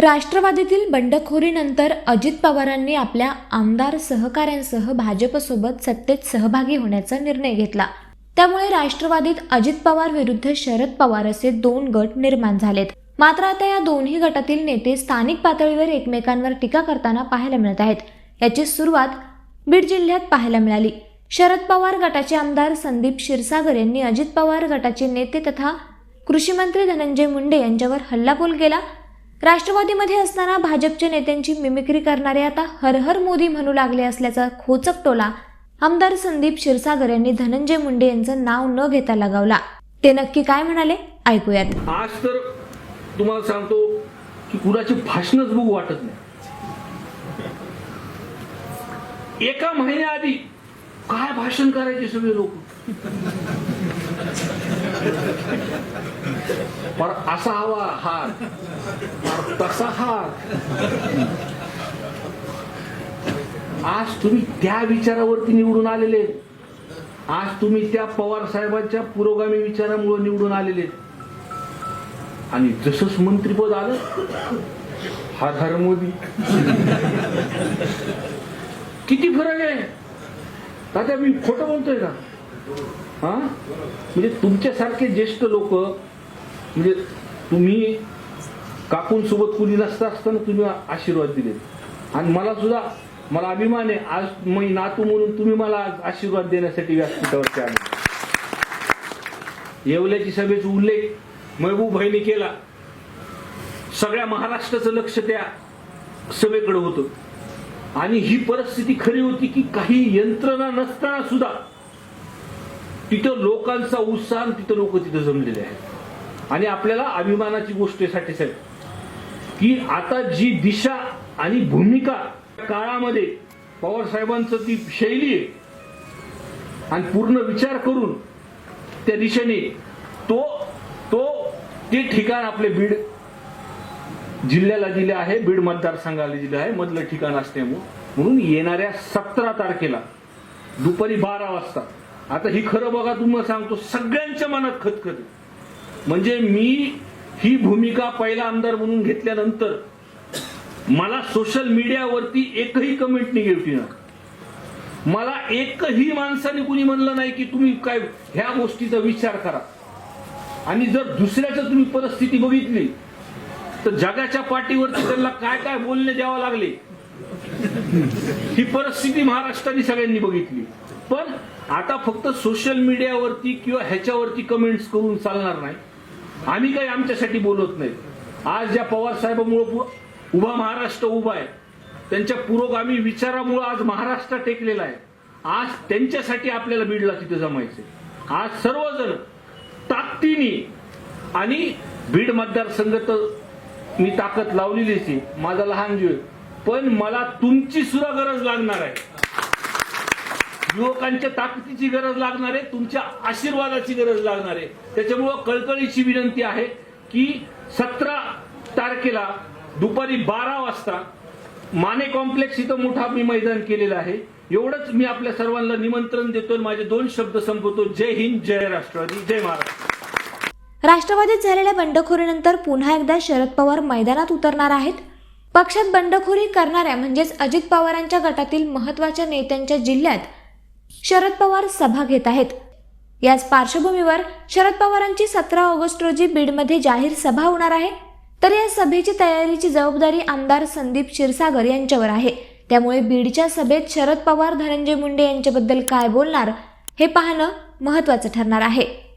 राष्ट्रवादीतील बंडखोरीनंतर अजित पवारांनी आपल्या आमदार सहकाऱ्यांसह भाजपसोबत सत्तेत सहभागी होण्याचा निर्णय घेतला. त्यामुळे राष्ट्रवादीत अजित पवार विरुद्ध शरद पवार असे दोन गट निर्माण झालेत. मात्र आता या दोन्ही गटातील नेते स्थानिक पातळीवर एकमेकांवर टीका करताना पाहायला मिळत आहेत. याची सुरुवात बीड जिल्ह्यात पाहायला मिळाली. शरद पवार गटाचे आमदार संदीप क्षीरसागर यांनी अजित पवार गटाचे नेते तथा कृषी मंत्री धनंजय मुंडे यांच्यावर हल्लाबोल केला. राष्ट्रवादीमध्ये असताना भाजपच्या नेत्यांची मिमिक्री करणारे आता हर हर मोदी म्हणू लागले असल्याचा खोचक टोला आमदार संदीप क्षीरसागर यांनी धनंजय मुंडे यांचं नाव न घेता लगावला. ते नक्की काय म्हणाले? ऐकूयात. आज तर तुम्हाला सांगतो की कुणाची भाषणच बघू वाटत नाही. एका महिन्याआधी काय भाषण करायचे सगळे लोक? पर असा हवा हार पर तसा हार. आज तुम्ही त्या विचारावरती निवडून आलेले. आज तुम्ही त्या पवार साहेबांच्या पुरोगामी विचारामुळे निवडून आलेले. आणि जसंच मंत्रीपद आलं हर हर मोदी किती फरक आहे? दादा मी खोटं बोलतोय का? हा? म्हणजे तुमच्यासारखे ज्येष्ठ लोक म्हणजे तुम्ही काकून सोबत कुणी नसता असताना तुम्ही आशीर्वाद दिले आणि मला सुद्धा मला अभिमान आहे. आज मी नातू म्हणून तुम्ही मला आज आशीर्वाद देण्यासाठी व्यासपीठावरती आले. येवल्याची सभेचा उल्लेख महबूब भाईने केला. सगळ्या महाराष्ट्राचं लक्ष त्या सभेकडे होतं. आणि ही परिस्थिती खरी होती की काही यंत्रणा नसताना सुद्धा तिथं लोकांचा उत्साह तिथं लोक तिथं जमलेले आहेत. आणि आपल्याला अभिमानाची गोष्टसाठी साहेब की आता जी दिशा आणि भूमिका काळामध्ये पवार साहेबांचं ती शैली आहे आणि पूर्ण विचार करून त्या दिशेने तो तो ते ठिकाण आपले बीड जिल्ह्याला दिले आहे बीड मतदारसंघाला दिले आहे मधलं ठिकाण असल्यामुळे म्हणून. येणाऱ्या सतरा तारखेला दुपारी बारा वाजता. आता ही खरं बघा तुम्हाला सांगतो सगळ्यांच्या मनात खतखत म्हणजे मी ही भूमिका पहिला आमदार म्हणून घेतल्यानंतर मला सोशल मीडियावरती एकही कमेंट निगेटिव्ह ना मला एकही माणसाने कुणी म्हणलं नाही की तुम्ही काय ह्या गोष्टीचा विचार करा. आणि जर दुसऱ्याचं तुम्ही परिस्थिती बघितली तर जगाच्या पाठीवरती त्यांना काय काय बोलणे द्यावं लागले? ही परिस्थिती महाराष्ट्राने सगळ्यांनी बघितली. पण आता फक्त सोशल मीडियावरती किंवा ह्याच्यावरती कमेंट्स करून चालणार नाही. आम्ही काही आमच्यासाठी बोलत नाही. आज ज्या पवार साहेबांमुळे उभा महाराष्ट्र उभा आहे त्यांच्या पुरोगामी विचारामुळे आज महाराष्ट्र टेकलेला आहे. आज त्यांच्यासाठी आपल्याला बीडला तिथे जमायचे आज सर्वजण ताकदीने आणि बीड मतदारसंघ तर मी ताकद लावलेलीच आहे. माझा लहान जीव पण मला तुमची सुद्धा गरज लागणार आहे. युवकांच्या ताकदीची गरज लागणार आहे. तुमच्या आशीर्वादाची गरज लागणार आहे. त्याच्यामुळं कळकळीची विनंती आहे की सतरा तारखेला दुपारी बारा वाजता माने कॉम्प्लेक्स इथं मोठा मी मैदान केलेलं आहे. एवढंच मी आपल्या सर्वांना निमंत्रण देतो माझे दोन शब्द संपवतो. जय हिंद जय राष्ट्रवादी जय महाराष्ट्र. राष्ट्रवादीत झालेल्या बंडखोरीनंतर पुन्हा एकदा शरद पवार मैदानात उतरणार आहेत. पक्षात बंडखोरी करणाऱ्या म्हणजेच अजित पवारांच्या गटातील महत्त्वाच्या नेत्यांच्या जिल्ह्यात शरद पवार सभा घेत आहेत. याच पार्श्वभूमीवर शरद पवारांची सतरा ऑगस्ट रोजी बीडमध्ये जाहीर सभा होणार आहे. तर या सभेची तयारीची जबाबदारी आमदार संदीप क्षीरसागर यांच्यावर आहे. त्यामुळे बीडच्या सभेत शरद पवार धनंजय मुंडे यांच्याबद्दल काय बोलणार हे पाहणं महत्त्वाचं ठरणार आहे.